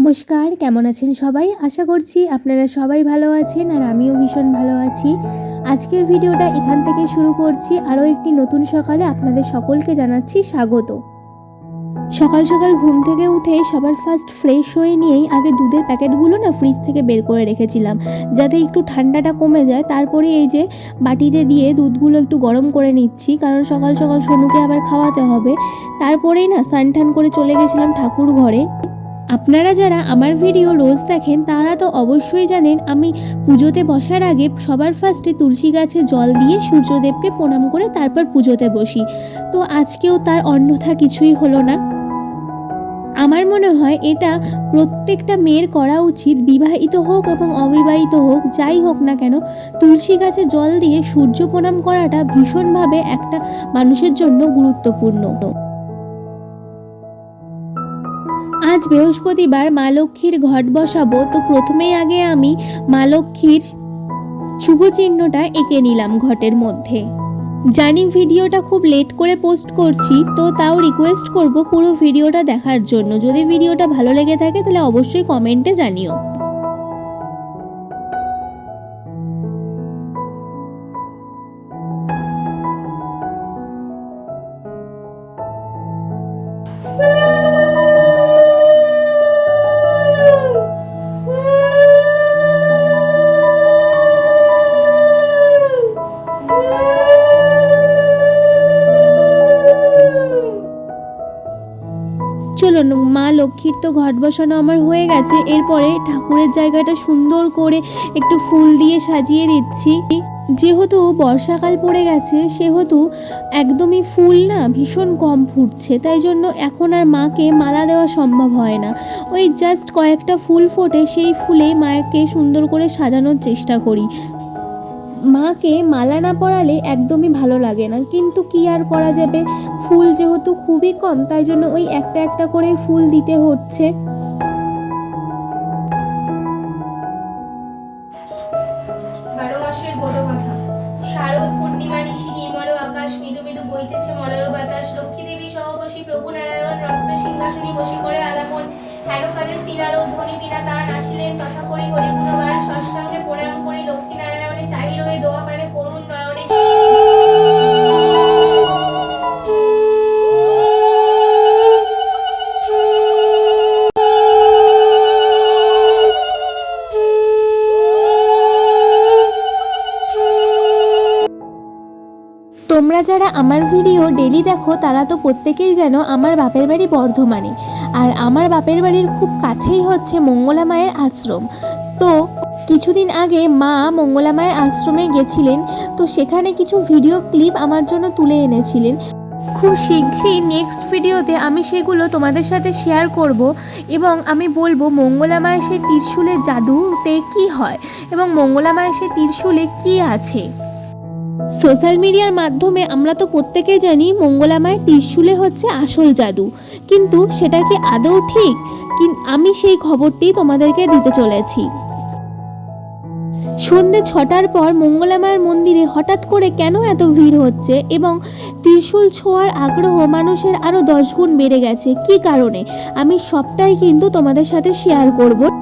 নমস্কার, কেমন আছেন সবাই? আশা করছি আপনারা সবাই ভালো আছেন আর আমিও ভীষণ ভালো আছি। আজকের ভিডিওটা এখান থেকে শুরু করছি। আরও একটি নতুন সকালে আপনাদের সকলকে জানাচ্ছি স্বাগত। সকাল সকাল ঘুম থেকে উঠে সবার ফার্স্ট ফ্রেশ হয়ে নিয়েই আগে দুধের প্যাকেটগুলো না ফ্রিজ থেকে বের করে রেখেছিলাম, যাতে একটু ঠান্ডাটা কমে যায়। তারপরে এই যে বাটিতে দিয়ে দুধগুলো একটু গরম করে নিচ্ছি, কারণ সকাল সকাল সোনুকে আবার খাওয়াতে হবে। তারপরেই না টান করে চলে গেছিলাম ঠাকুর ঘরে। আপনারা যারা আমার ভিডিও রোজ দেখেন, তারা তো অবশ্যই জানেন আমি পুজোতে বসার আগে সবার ফার্স্টে তুলসী গাছে জল দিয়ে সূর্যদেবকে প্রণাম করে তারপর পুজোতে বসি। তো আজকেও তার অন্যথা কিছুই হলো না। আমার মনে হয় এটা প্রত্যেকটা মেয়ের করা উচিত, বিবাহিত হোক এবং অবিবাহিত হোক, যাই হোক না কেন, তুলসী গাছে জল দিয়ে সূর্য প্রণাম করাটা ভীষণভাবে একটা মানুষের জন্য গুরুত্বপূর্ণ। আজ বৃহস্পতিবার মা লক্ষ্মীর ঘট বসাবো, তো প্রথমেই আগে আমি মা লক্ষ্মীর শুভ চিহ্নটা এঁকে নিলাম ঘটের মধ্যে। জানি ভিডিওটা খুব লেট করে পোস্ট করছি, তো তাও রিকোয়েস্ট করব পুরো ভিডিওটা দেখার জন্য। যদি ভিডিওটা ভালো লেগে থাকে, তাহলে অবশ্যই কমেন্টে জানিও। চলুন, মা লক্ষ্মীর তো ঘট বসানো আমার হয়ে গেছে। এরপরে ঠাকুরের জায়গাটা সুন্দর করে একটু ফুল দিয়ে সাজিয়ে দিচ্ছি। যেহেতু বর্ষাকাল পড়ে গেছে, সেহেতু একদমই ফুল না ভীষণ কম ফুটছে। তাই জন্য এখন আর মাকে মালা দেওয়া সম্ভব হয় না। ওই জাস্ট কয়েকটা ফুল ফোটে, সেই ফুলে মাকে সুন্দর করে সাজানোর চেষ্টা করি। মাকে মালা না পরালে একদমই ভালো লাগে না। কিন্তু কি আর করা যাবে? ফুল যেহেতু খুবই কম, তাই জন্য ওই একটা একটা করে ফুল দিতে হচ্ছে। শিরার ও ধ্বনি বিনা তান আসিলেন। তথা করি হরি গুণবান ষষ্ঠাঙ্গে প্রণাম করি দোয়া নয়নে। তোমরা যারা আমার ভিডিও ডেলি দেখো, তারা তো প্রত্যেকেই যেন আমার বাপের বাড়ি বর্ধমানে। আর আমার বাপের বাড়ির খুব কাছেই হচ্ছে মঙ্গলা মায়ের আশ্রম। তো কিছুদিন আগে মা মঙ্গলা মায়ের আশ্রমে গেছিলেন, তো সেখানে কিছু ভিডিও ক্লিপ আমার জন্য তুলে এনেছিলেন। খুব শীঘ্রই নেক্সট ভিডিওতে আমি সেগুলো তোমাদের সাথে শেয়ার করব এবং আমি বলব মঙ্গলা মায়ের সেই ত্রিশূলের জাদুতে কি হয় এবং মঙ্গলা মায়ের সেই ত্রিশূলে কি আছে। সোশ্যাল মিডিয়ার মাধ্যমে আমরা তো প্রত্যেকেই জানি মঙ্গলামায়ের ত্রিশূলে হচ্ছে আসল জাদু। কিন্তু সেটা কি আদৌ ঠিক? আমি সেই খবরটি তোমাদেরকে দিতে চলেছি। সন্ধে ছটার পর মঙ্গলামায়ের মন্দিরে হঠাৎ করে কেন এত ভিড় হচ্ছে এবং ত্রিশূল ছোঁয়ার আগ্রহ মানুষের আরও দশ গুণ বেড়ে গেছে? কি কারণে? আমি সবটাই কিন্তু তোমাদের সাথে শেয়ার করব।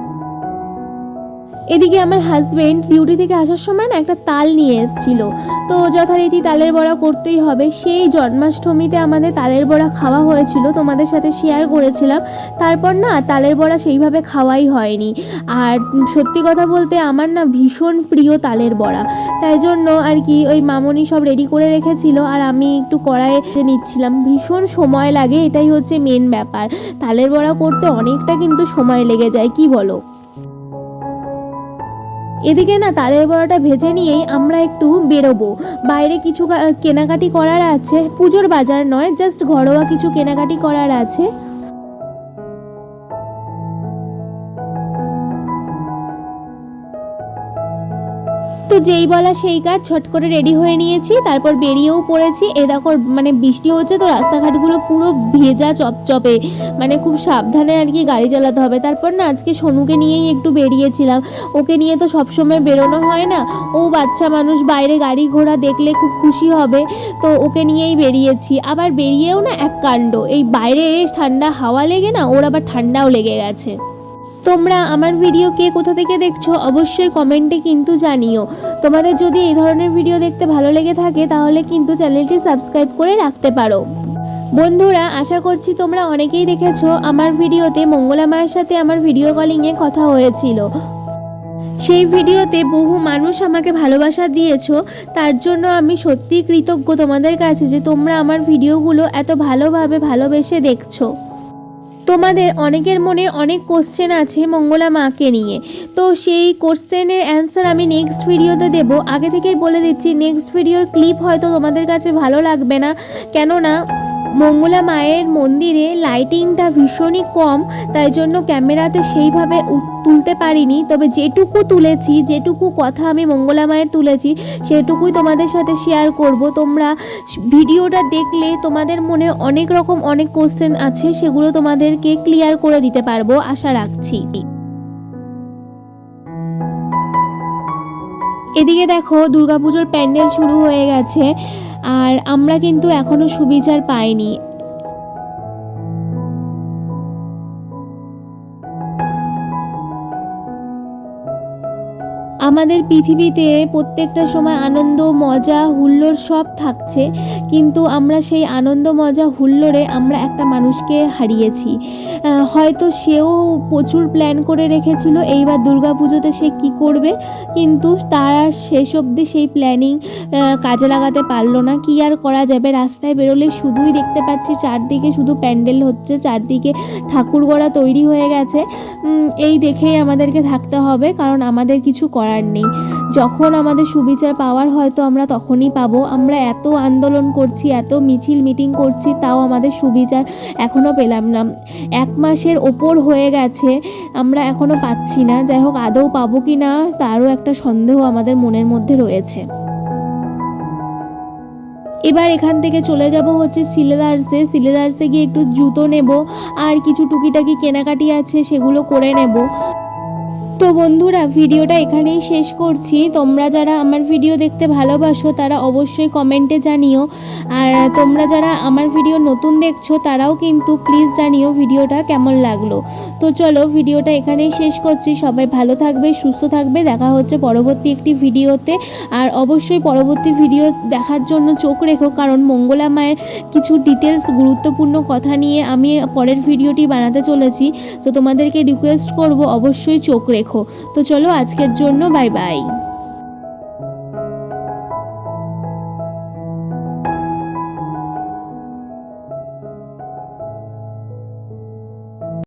এদিকে আমার হাজবেন্ড ডিউটি থেকে আসার সময় না একটা তাল নিয়ে এসেছিল। তো যথারীতি তালের বড়া করতেই হবে। সেই জন্মাষ্টমীতে আমাদের তালের বড়া খাওয়া হয়েছিল। তোমাদের সাথে শেয়ার করেছিলাম। তারপর না তালের বড়া সেইভাবে খাওয়াই হয়নি। আর সত্যি কথা বলতে আমার না ভীষণ প্রিয় তালের বড়া। তাই জন্য আর কি ওই মামনি সব রেডি করে রেখেছিল। আর আমি একটু কড়াইয়ে নিচ্ছিলাম। ভীষণ সময় লাগে। এটাই হচ্ছে মেন ব্যাপার। তালের বড়া করতে অনেকটা কিন্তু সময় লেগে যায়। কি বলো? এদিকে না তালের বড়াটা ভেজে নিয়েই আমরা একটু বেরোবো। বাইরে কিছু কেনাকাটি করার আছে। পুজোর বাজার নয় জাস্ট ঘরোয়া কিছু কেনাকাটি করার আছে। তো যেই বলা সেই কাজ ছট করে রেডি হয়ে নিয়েছি, তারপর বেরিয়েও পড়েছি। এ দেখো মানে বৃষ্টি হচ্ছে তো, রাস্তাঘাটগুলো পুরো ভেজা চপচপে। মানে খুব সাবধানে আর কি গাড়ি চালাতে হবে। তারপর না, আজকে সোনুকে নিয়েই একটু বেরিয়েছিলাম। ওকে নিয়ে তো সবসময় বেরোনো হয় না। ও বাচ্চা মানুষ, বাইরে গাড়ি ঘোড়া দেখলে খুব খুশি হবে। তো ওকে নিয়েই বেরিয়েছি। আবার বেরিয়েও না এক কাণ্ড। এই বাইরে ঠান্ডা হাওয়া লেগে না, ওর আবার ঠান্ডাও লেগে গেছে। তোমরা আমার ভিডিও কে কোথা থেকে দেখছ, অবশ্যই কমেন্টে কিন্তু জানিও। তোমাদের যদি এই ধরনের ভিডিও দেখতে ভালো লেগে থাকে, তাহলে কিন্তু চ্যানেলটি সাবস্ক্রাইব করে রাখতে পারো। বন্ধুরা, আশা করছি তোমরা অনেকেই দেখেছ, আমার ভিডিওতে মঙ্গলা মায়ের সাথে আমার ভিডিও কলিংয়ে কথা হয়েছিল। সেই ভিডিওতে বহু মানুষ আমাকে ভালোবাসা দিয়েছ, তার জন্য আমি সত্যিই কৃতজ্ঞ তোমাদের কাছে যে তোমরা আমার ভিডিওগুলো এত ভালোভাবে ভালোবেসে দেখছ। তোমাদের অনেকের মনে অনেক কোশ্চেন আছে মঙ্গলা মাকে নিয়ে। তো সেই কোশ্চেনের অ্যান্সার আমি নেক্সট ভিডিওতে দেব। আগে থেকেই বলে দিচ্ছি নেক্সট ভিডিওর ক্লিপ হয়তো তোমাদের কাছে ভালো লাগবে না। কেননা মঙ্গলা মায়ের মন্দিরে লাইটিংটা ভীষণই কম, তাই জন্য ক্যামেরাতে সেইভাবে তুলতে পারিনি। তবে যেটুকু তুলেছি, যেটুকু কথা আমি মঙ্গলা মায়ের তুলেছি, সেটুকুই তোমাদের সাথে শেয়ার করব। তোমরা ভিডিওটা দেখলে তোমাদের মনে অনেক রকম অনেক কোশ্চেন আছে, সেগুলো তোমাদেরকে ক্লিয়ার করে দিতে পারব। আশা রাখছি। এদিকে দেখো, দুর্গাপুজোর প্যান্ডেল শুরু হয়ে গেছে। আর আমরা কিন্তু এখনও সুবিচার পাইনি। আমাদের পৃথিবীতে প্রত্যেকটা সময় আনন্দ, মজা, হুল্লোড় সব থাকছে, কিন্তু আমরা সেই আনন্দ, মজা, হুল্লোড়ে আমরা একটা মানুষকে হারিয়েছি। হয়তো সেও প্রচুর প্ল্যান করে রেখেছিল, এইবার দুর্গা পুজোতে সে কী করবে? কিন্তু তার আর শেষ অবধি সেই প্ল্যানিং কাজে লাগাতে পারল না। কি আর করা যাবে? রাস্তায় বেরোলে শুধুই দেখতে পাচ্ছি চারদিকে শুধু প্যান্ডেল হচ্ছে, চারদিকে ঠাকুর গড়া তৈরি হয়ে গেছে। এই দেখেই আমাদেরকে থাকতে হবে, কারণ আমাদের কিছু করার নেই। যখন আমাদের সুবিচার পাওয়ার হয়তো আমরা তখনই পাবো। আমরা এত আন্দোলন করছি, এত মিছিল মিটিং করছি, তাও আমাদের সুবিচার এখনও পেলাম না। এক মাসের ওপর হয়ে গেছে, আমরা এখনও পাচ্ছি না। যাই হোক, আদৌ পাবো কি না, তারও একটা সন্দেহ আমাদের মনের মধ্যে রয়েছে। এবার এখান থেকে চলে যাব হচ্ছে সিলেদার্সে। সিলেদার্সে গিয়ে একটু জুতো নেব, আর কিছু টুকিটাকি কেনাকাটি আছে, সেগুলো করে নেব। তো বন্ধুরা, ভিডিওটা এখানেই শেষ করছি। তোমরা যারা আমার ভিডিও দেখতে ভালোবাসো, তারা অবশ্যই কমেন্টে জানিও। আর তোমরা যারা আমার ভিডিও নতুন দেখছ, তারাও কিন্তু প্লিজ জানিও ভিডিওটা কেমন লাগল। তো চলো, ভিডিওটা এখানেই শেষ করছি। সবাই ভালো থাকবে, সুস্থ থাকবে। দেখা হচ্ছে পরবর্তী একটি ভিডিওতে। আর অবশ্যই পরবর্তী ভিডিও দেখার জন্য চোখ রেখো, কারণ মঙ্গলা মায়ের কিছু ডিটেলস গুরুত্বপূর্ণ কথা নিয়ে আমি পরের ভিডিওটি বানাতে চলেছি। তো তোমাদেরকে রিকোয়েস্ট করব, অবশ্যই চোখ রেখো তো চলো আজকের জন্য বাই বাই।